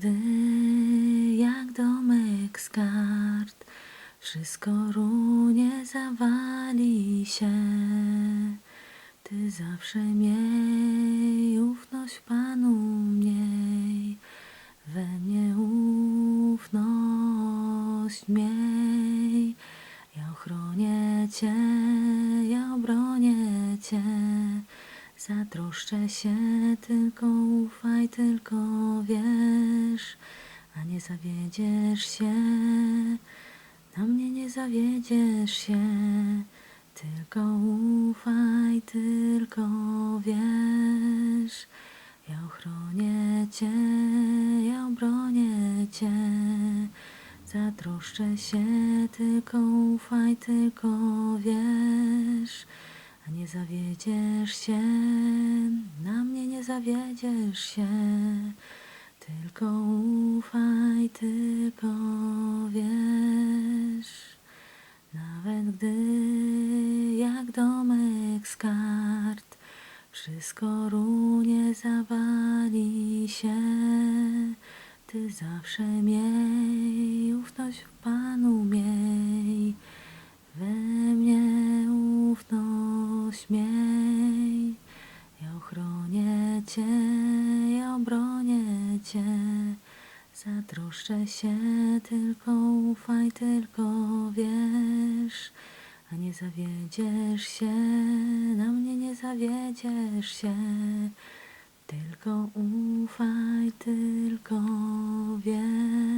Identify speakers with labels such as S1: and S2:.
S1: gdy jak domek z kart wszystko runie, zawali się, ty zawsze miej ufność Panu miej, we mnie ufność miej. Ja ochronię Cię, ja obronię Cię, zatroszczę się, tylko ufaj, tylko wiesz, a nie zawiedziesz się, na mnie nie zawiedziesz się, tylko ufaj, tylko wiesz, ja ochronię Cię, ja obronię Cię. Zatroszczę się, tylko ufaj, tylko wiesz, a nie zawiedziesz się, na mnie nie zawiedziesz się, tylko ufaj, tylko wiesz. Nawet gdy jak domek z kart wszystko runie, zawali się, ty zawsze miej ufność w Panu miej, we mnie ufność miej. Ja ochronię Cię, ja obronię Cię, zatroszczę się, tylko ufaj, tylko wiesz, a nie zawiedziesz się, na mnie nie zawiedziesz się, tylko ufaj, tylko wiesz.